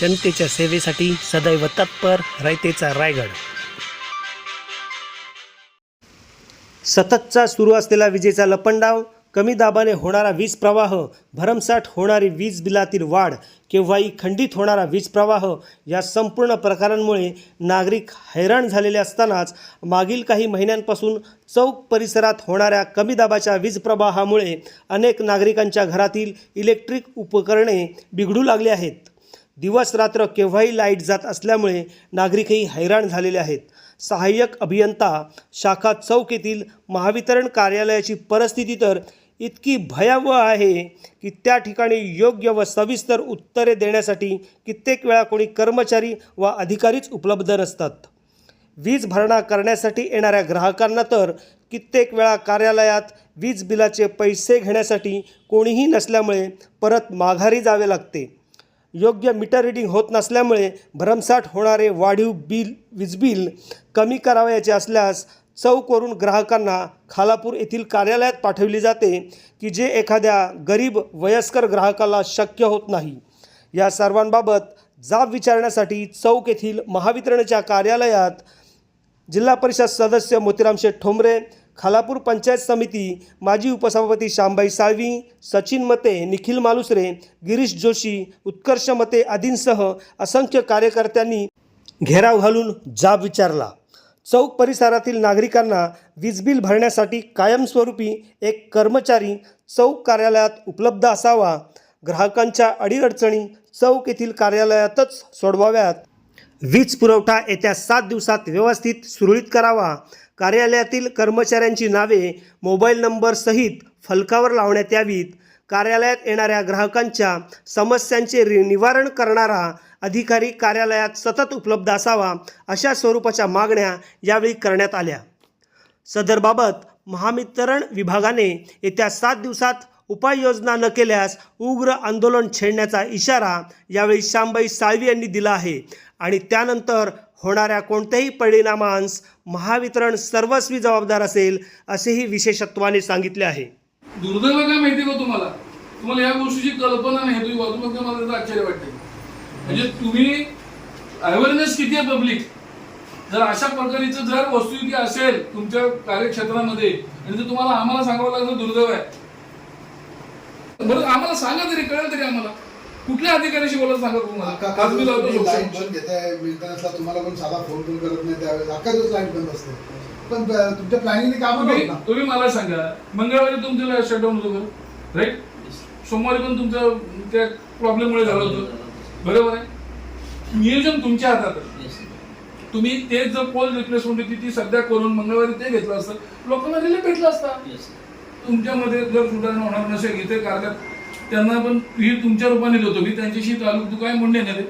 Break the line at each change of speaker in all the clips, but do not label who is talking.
जनतेच्या सेवेसाठी सदैव तत्पर रयतेचा रायगड. सततचा सुरू असलेला विजेचा लपंडाव कमी दाबाने होणारा वीज प्रवाह भरमसाठ होणारी वीज बिलातील वाढ केव्हाही खंडित होणारा वीज प्रवाह या संपूर्ण प्रकारांमुळे नागरिक हैराण झालेले असतानाच मागील काही महिन्यांपासून चौक परिसरात होणाऱ्या कमी दाबाच्या वीज प्रवाहामुळे अनेक नागरिकांच्या घरातील इलेक्ट्रिक उपकरणे बिघडू लागली आहेत. दिवस रात्र केव्हाही लाइट जात असल्यामुळे नागरिकही हैराण झालेले आहेत. सहाय्यक अभियंता शाखा चौक येथील महावितरण कार्यालयाची परिस्थिती तर इतकी भयावह आहे की त्या ठिकाणी योग्य व सविस्तर उत्तरे देण्यासाठी कित्येक वेळा कोणी कर्मचारी व अधिकारीच उपलब्ध नसतात. वीज भरणा करण्यासाठी येणाऱ्या ग्राहकांना तर कित्येक वेळा कार्यालयात वीज बिलाचे पैसे घेण्यासाठी कोणीही नसल्यामुळे परत माघारी जावे लागते. योग्य मीटर रिडिंग होत नसल्यामुळे भरमसाठ होणारे वाढीव बिल वीज बिल कमी करावयाचे असल्यास चौकवरून ग्राहकांना खालापूर येथील कार्यालयात पाठवली जाते की जे एखाद्या गरीब वयस्कर ग्राहकाला शक्य होत नाही. या सर्वांबाबत जाब विचारण्यासाठी चौक येथील महावितरणच्या कार्यालयात जिल्हा परिषद सदस्य मोतीराम शेठ ठोंबरे खालापूर पंचायत समिती माजी उपसभापती श्यामबाई साळवी सचिन मते निखिल मालुसरे गिरीश जोशी उत्कर्ष मते आदींसह असंख्य कार्यकर्त्यांनी घेराव घालून जाब विचारला. चौक परिसरातील नागरिकांना वीज बिल भरण्यासाठी कायमस्वरूपी एक कर्मचारी चौक कार्यालयात उपलब्ध असावा ग्राहकांच्या अडीअडचणी चौक येथील कार्यालयातच सोडवाव्यात. वीज पुरवठा येत्या सात दिवसात व्यवस्थित सुरळीत करावा कार्यालयातील कर्मचाऱ्यांची नावे मोबाईल नंबरसहित फलकावर लावण्यात यावीत. कार्यालयात येणाऱ्या ग्राहकांच्या समस्यांचे रि निवारण करणारा अधिकारी कार्यालयात सतत उपलब्ध असावा अशा स्वरूपाच्या मागण्या यावेळी करण्यात आल्या. सदरबाबत महावितरण विभागाने येत्या सात दिवसात उपाययोजना न केल्यास उग्र आंदोलन छेडण्याचा इशारा यावेळी श्यामबाई साळवी यांनी दिला आहे. आणि त्यानंतर होणाऱ्या कोणत्याही परिणामांस महावितरण सर्वस्वी जबाबदार असेल असेही विशेषत्वाने सांगितले आहे.
दुर्दैव काय माहिती का तुम्हाला? तुम्हाला या गोष्टीची कल्पना नाही तुम्ही मला आश्चर्य वाटते म्हणजे तुम्ही अवेअरनेस किती आहे पब्लिक जर अशा प्रकारचं जर वस्तुस्थिती असेल तुमच्या कार्यक्षेत्रामध्ये आणि जर तुम्हाला आम्हाला सांगावं लागलं दुर्दैव आहे. बरं आम्हाला सांगा तरी कळेल तरी आम्हाला. कुठल्या अधिकाऱ्याशी बोलायला सांगा तुम्हाला आज मी लावतो.
बंद घेताय तुम्हाला पण साधा फोन पण करत नाही त्यावेळेस अख्खा दिवस लाइट बंद असते. पण तुमच्या प्लॅनिंगने काम
तुम्ही
होत ना.
तुम्ही मला सांगा मंगळवारी तुमचं शटडाऊन होतं राईट सोमवारी पण तुमचं त्या प्रॉब्लेममुळे झालं होतं. बरोबर आहे? नियोजन तुमच्या हातात आहे. तुम्ही तेच जर पोल रिप्लेसमेंट होती ती सध्या करून मंगळवारी ते घेतलं असतं. लोकांना रिलीफ भेटला असता. तुमच्यामध्ये जर सुधारणा होणार नसेल इथे कार्यात त्यांना पण ही तुमच्या रूपाने देतो. मी त्यांच्याशी तालुक तू काय म्हणणे ना रे?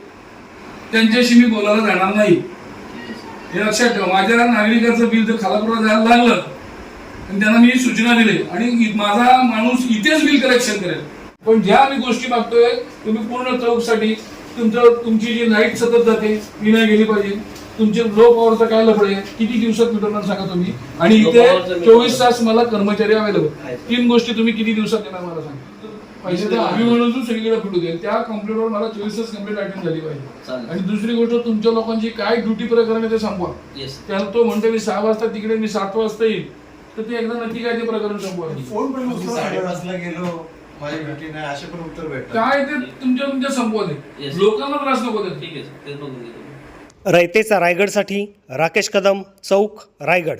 त्यांच्याशी मी बोलायला जाणार नाही. हे लक्षात ठेवा. माझ्या नागरिकाचं बिल जर खालापुरा जायला लागलं आणि त्यांना मी सूचना दिली आणि माझा माणूस इथेच बिल करेक्शन करेल. पण ज्या आम्ही गोष्टी मागतोय तुम्ही पूर्ण चौकसाठी तुमचं तुमची जी लाइट सतत जाते ती नाही गेली पाहिजे. तुमचे लो पॉवरचं काय लफडे आहे? किती दिवसात मिटवणार सांगा तुम्ही? आणि इथे
मी-
चोवीस तास मला कर्मचारी अवेलेबल. तीन गोष्टी तुम्ही किती दिवसात देणार मला सांगा. पैसे तर आम्ही म्हणून सगळीकडे फिटू दे. त्या कम्प्युटरवर मला चोवीस तास कंप्लीट अटेंड झाली पाहिजे.
चालेल.
आणि दुसरी गोष्ट तुमच्या लोकांची काय ड्युटी प्रकरण आहे ते संपवा
येस
त्याला तो म्हणतो मी सहा वाजता तिकडे मी सात वाजता येईल. तर ते एकदा नक्की काय ते प्रकरण संपवा
फोन पण नाही.
साडेपाचला गेलो माझी ड्युटी नाही असे पण उत्तर भेटतात.
काय ते तुमच्या तुमच्या संपवा ते.
Yes.
लोकांना त्रास नको देत
ठीक आहे सर ते बघून घेतो.
रयतेचा रायगडसाठी राकेश कदम चौक रायगड.